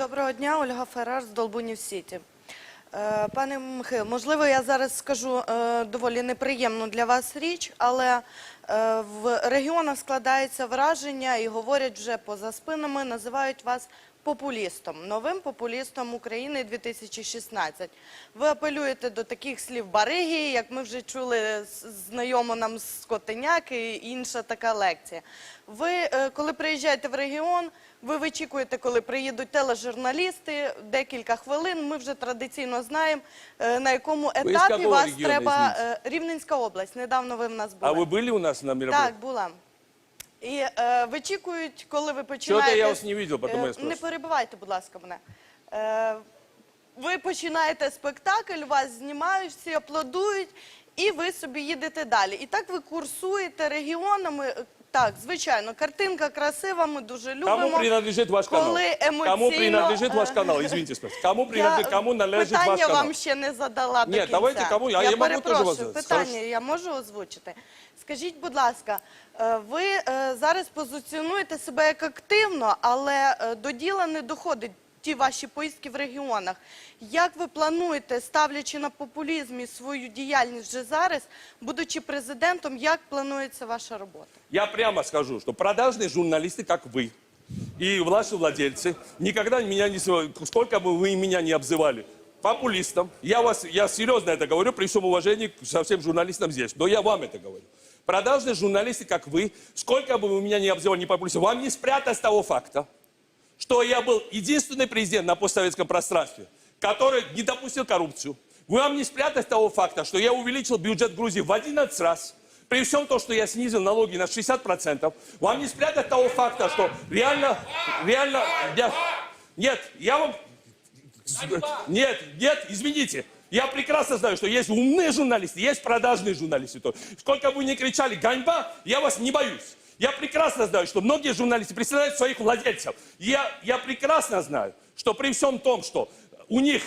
Доброго дня, Ольга Феррар з Долбунів Сіті. Е, Пане Михайло, можливо, я зараз скажу е, доволі неприємну для вас річ, але е, в регіонах складається враження і говорять вже поза спинами, називають вас популістом, новим популістом України 2016. Ви апелюєте до таких слів бариги, як ми вже чули знайомо нам з Котеняк і інша така лекція. Ви, коли приїжджаєте в регіон, ви вичікуєте, коли приїдуть тележурналісти, декілька хвилин. Ми вже традиційно знаємо, е, на якому етапі вас регіону, треба. е, Рівненська область. Недавно ви в нас були. А вы были у нас на мероприятии? Так, була. І е, вичікують, коли ви починаєте... Чого-то я вас не потому Е, я спрашиваю. Не перебивайте, будь ласка, мене. Е, ви починаєте спектакль, вас знімають, всі аплодують, і ви собі їдете далі. І так ви курсуєте регіонами. Е, Так, звичайно, картинка красива, ми дуже любимо. Кому принадлежит ваш канал? Коли емоційно, Кому принадлежит е, ваш канал? Извините, спросите. Кому, Я принадлежит, кому належит ваш питання вам ще не задала до Ні, кінця. давайте кому- а я можу теж вас питання я можу озвучити. Скажіть, будь ласка, е, ви е, зараз позиціонуєте себе як активно, але е, до діла не доходить ті ваші поїздки в регіонах. Як ви плануєте, ставлячи на популізм і свою діяльність вже зараз, будучи президентом, як планується ваша робота? Я прямо скажу, что продажные журналисты, как вы, и ваши владельцы, никогда меня не... св- Сколько бы вы меня не обзывали, популистом, я, вас, я серьезно это говорю, при всем уважении к со всем журналистам здесь, но я вам это говорю. Продажные журналисты, как вы, сколько бы вы меня не обзывали, не популистом, вам не спрятать с того факта, что я был единственный президент на постсоветском пространстве, который не допустил коррупцию. Вы вам не спрятать того факта, что я увеличил бюджет Грузии в 11 раз. При всем том, что я снизил налоги на 60%. Вам не спрятать того факта, что реально, реально, я- нет, я вам, нет, нет, извините. Я прекрасно знаю, что есть умные журналисты, есть продажные журналисты. Сколько бы вы ни кричали «ганьба», я вас не боюсь. Я прекрасно знаю, что многие журналисты представляют своих владельцев. Я, я прекрасно знаю, что при всем том, что у них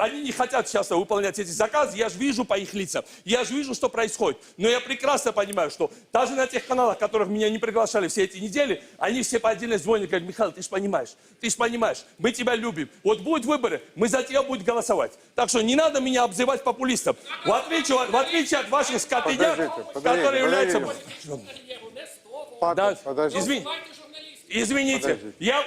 они не хотят часто выполнять эти заказы, я же вижу по их лицам, я же вижу, что происходит. Но я прекрасно понимаю, что даже на тех каналах, которых меня не приглашали все эти недели, они все по отдельности звонят, говорят, Михаил, ты же понимаешь, ты же понимаешь, мы тебя любим. Вот будут выборы, мы за тебя будем голосовать. Так что не надо меня обзывать популистом. В отличие, от- в отличие от ваших скотыняк, Подождите, подождите, которые являются... подождите. Да, Папа, подожди. извини- извините, я,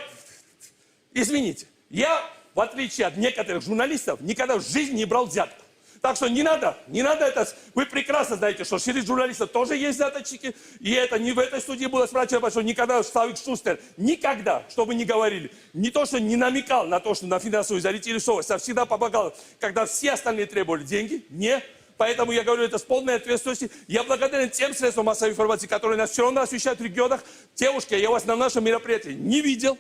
извините, я, в отличие от некоторых журналистов, никогда в жизни не брал взятку. Так что не надо, не надо это, вы прекрасно знаете, что среди журналистов тоже есть взяточники, и это не в этой студии было спрашивать, что никогда Славик Шустер, никогда, что вы ни говорили, не то, что не намекал на то, что на финансовую заинтересованность, а всегда помогал, когда все остальные требовали деньги, не, Поэтому я говорю это с полной ответственностью. Я благодарен тем средствам массовой информации, которые нас все равно освещают в регионах. Девушки, я вас на нашем мероприятии не видел,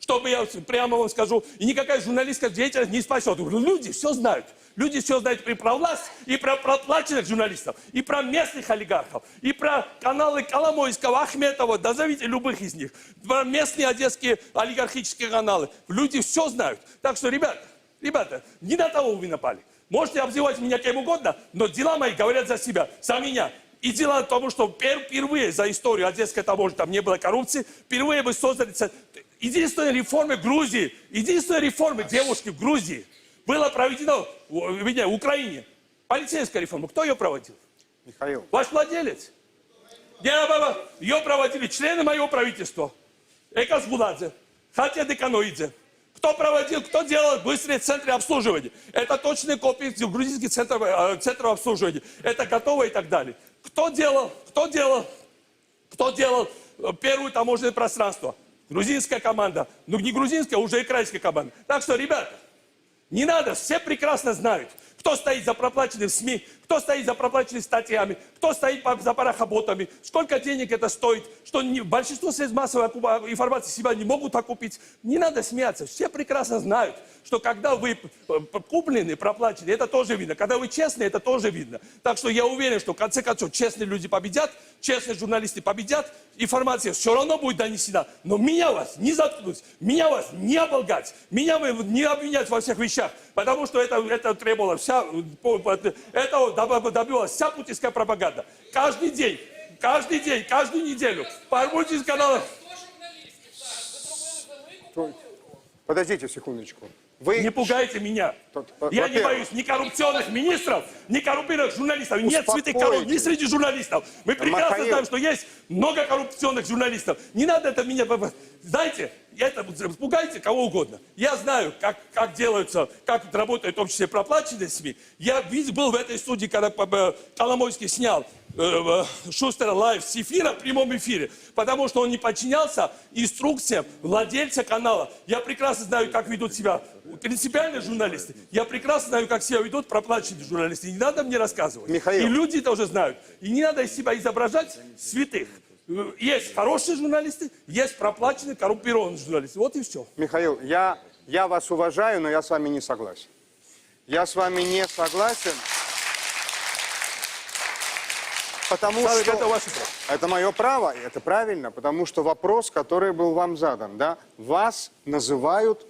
чтобы я прямо вам скажу. И никакая журналистская деятельность не спасет. Люди все знают. Люди все знают и про власть, и про проплаченных журналистов, и про местных олигархов, и про каналы Коломойского, Ахметова, да зовите любых из них, про местные одесские олигархические каналы. Люди все знают. Так что, ребята, ребята, не на того вы напали. Можете обзывать меня кем угодно, но дела мои говорят за себя, за меня. И дело в том, что пер- впервые за историю Одесской таможни там не было коррупции, впервые вы создали единственная реформа Грузии, единственная реформа девушки в Грузии была проведена в, вернее, в Украине. Полицейская реформа. Кто ее проводил? Михаил, Ваш владелец. Ее проводили члены моего правительства. Экас Буладзе, Хатя Деканоидзе. Кто проводил, кто делал быстрые центры обслуживания. Это точные копии грузинских центров, э, центров обслуживания. Это готово и так далее. Кто делал, кто делал, кто делал э, первое таможенное пространство? Грузинская команда. Ну, не грузинская, а уже украинская команда. Так что, ребята, не надо, все прекрасно знают, кто стоит за проплаченным СМИ, кто стоит за проплаченными статьями, кто стоит за парохоботами, сколько денег это стоит, что не- большинство средств массовой информации себя не могут окупить. Не надо смеяться, все прекрасно знают, что когда вы п- куплены, проплачены, это тоже видно. Когда вы честные, это тоже видно. Так что я уверен, что в конце концов честные люди победят, честные журналисты победят, информация все равно будет донесена. Но меня вас не заткнуть, меня вас не оболгать, меня вы не обвинять во всех вещах, потому что это, это требовало вся, этого доб- добилась вся путинская пропаганда. Каждый день, каждый день, каждую неделю по путинским каналам. Подождите секундочку. Вы... Не пугайте меня. Во- Я не боюсь ни коррупционных министров, ни коррумпированных журналистов. Нет святых коров ни среди журналистов. Мы прекрасно знаем, что есть много коррупционных журналистов. Не надо это меня... Знаете, это пугайте кого угодно. Я знаю, как, как делаются, как это работает, в том числе проплаченные СМИ. Я был в этой студии, когда э, Коломойский снял Шустера лайв с эфира в прямом эфире, потому что он не подчинялся инструкциям владельца канала. Я прекрасно знаю, как ведут себя принципиальные журналисты. Я прекрасно знаю, как себя ведут проплаченные журналисты. Не надо мне рассказывать. Михаил. И люди это уже знают. И не надо из себя изображать святых. Э, Есть хорошие журналисты, есть проплаченные, коррумпированные журналисты. Вот и все. Михаил, я, я вас уважаю, но я с вами не согласен. Я с вами не согласен. Потому Славик, что... это ваше право. Это мое право, и это правильно, потому что вопрос, который был вам задан, да, вас называют,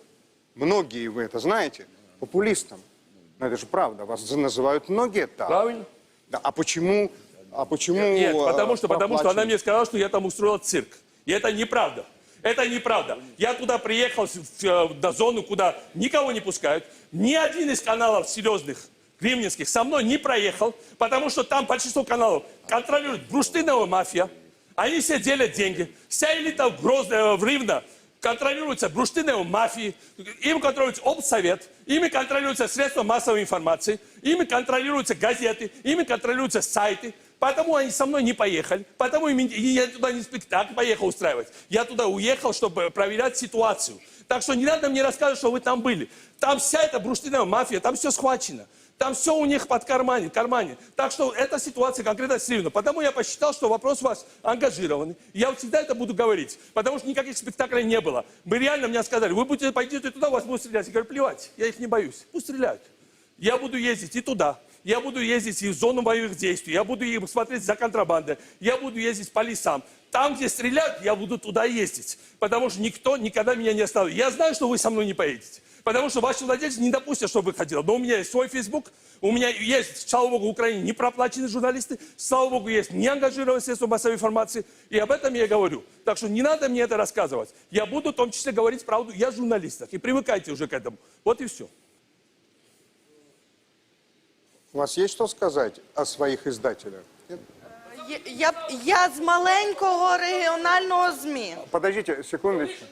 многие вы это знаете, популистом. Но это же правда, вас называют многие так. Правильно? Да, а почему, а почему... Нет, э, потому что, потому что она мне сказала, что я там устроил цирк. И это неправда. Это неправда. Я туда приехал в, в, э, на зону, куда никого не пускают. Ни один из каналов серьезных, кремлинских, со мной не проехал, потому что там большинство каналов контролирует бурштиновая мафия. Они все делят деньги. Вся элита в Грозно, в Ривно контролируется бурштиновой мафией, им контролируется обсовет, ими контролируются средства массовой информации, ими контролируются газеты, ими контролируются сайты. Поэтому они со мной не поехали, потому я туда не спектакль поехал устраивать. Я туда уехал, чтобы проверять ситуацию. Так что не надо мне рассказывать, что вы там были. Там вся эта бурштиновая мафия, там все схвачено. Там все у них под кармане, кармане. Так что эта ситуация конкретно серьезна. Потому я посчитал, что вопрос у вас ангажированный. Я вот всегда это буду говорить. Потому что никаких спектаклей не было. Мы реально мне сказали, вы будете пойдете туда, вас будут стрелять. Я говорю, плевать, я их не боюсь. Пусть стреляют. Я буду ездить и туда. Я буду ездить и в зону боевых действий. Я буду смотреть за контрабандой. Я буду ездить по лесам. Там, где стреляют, я буду туда ездить. Потому что никто никогда меня не оставит. Я знаю, что вы со мной не поедете. Потому что ваши владельцы не допустят, чтобы выходило. Но у меня есть свой Facebook, у меня есть, слава богу, в Украине не проплаченные журналисты, слава богу, есть неангажированные средства массовой информации. И об этом я говорю. Так что не надо мне это рассказывать. Я буду в том числе говорить правду. Я журналист. И привыкайте уже к этому. Вот и все. У вас есть что сказать о своих издателях? Нет? Я, я, я з маленького регіонального ЗМІ. Подождите секундочку.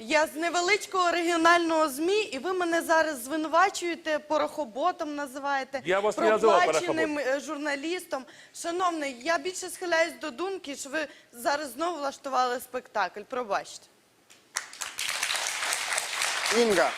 Я з невеличкого регіонального ЗМІ, і ви мене зараз звинувачуєте, порохоботом називаєте, Я вас не називав проплаченим е, журналістом. Шановний, я більше схиляюсь до думки, що ви зараз знову влаштували спектакль. Пробачте. Инга,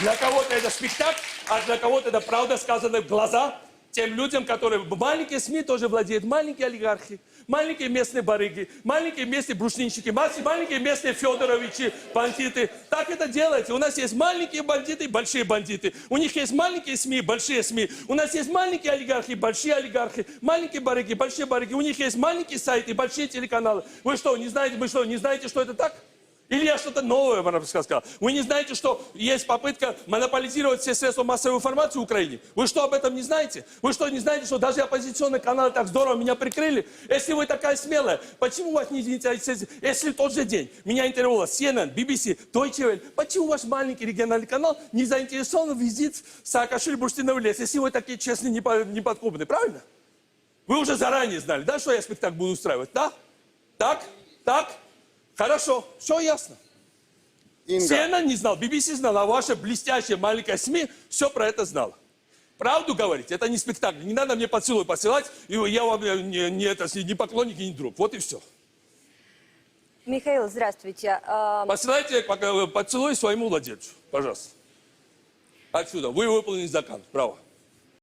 Для кого-то это спектакль, а для кого-то это правда сказанная в глаза тем людям, которые... Маленькие СМИ тоже владеют, маленькие олигархи, Маленькие местные барыги, маленькие местные брусничники, маленькие местные Федоровичи, бандиты. Так это делается. У нас есть маленькие бандиты большие бандиты. У них есть маленькие СМИ, большие СМИ. У нас есть маленькие олигархи, большие олигархи, маленькие барыги, большие барыги. У них есть маленькие сайты, большие телеканалы. Вы что, не знаете, вы что, не знаете, что это так? Или я что-то новое вам сказал? Вы не знаете, что есть попытка монополизировать все средства массовой информации в Украине? Вы что, об этом не знаете? Вы что, не знаете, что даже оппозиционные каналы так здорово меня прикрыли? Если вы такая смелая, почему вас не интересует? Если тот же день меня интервьюировала CNN, BBC, Deutsche Welle, почему ваш маленький региональный канал не заинтересован в визит Саакашвили Бурштиновый лес, если вы такие честные, непо- неподкупные, правильно? Вы уже заранее знали, да, что я спектакль буду устраивать, да? Так? Так? Хорошо, все ясно. Инга, CNN не знал, BBC знал, а ваша блестящая маленькая СМИ все про это знала. Правду говорить, это не спектакль. Не надо мне поцелуй посылать, и я вам э, не, не, это, не поклонник и не друг. Вот и все. Михаил, здравствуйте. А, Посылайте пока- поцелуй своему владельцу, пожалуйста. Отсюда. Вы выполнили заказ. Право.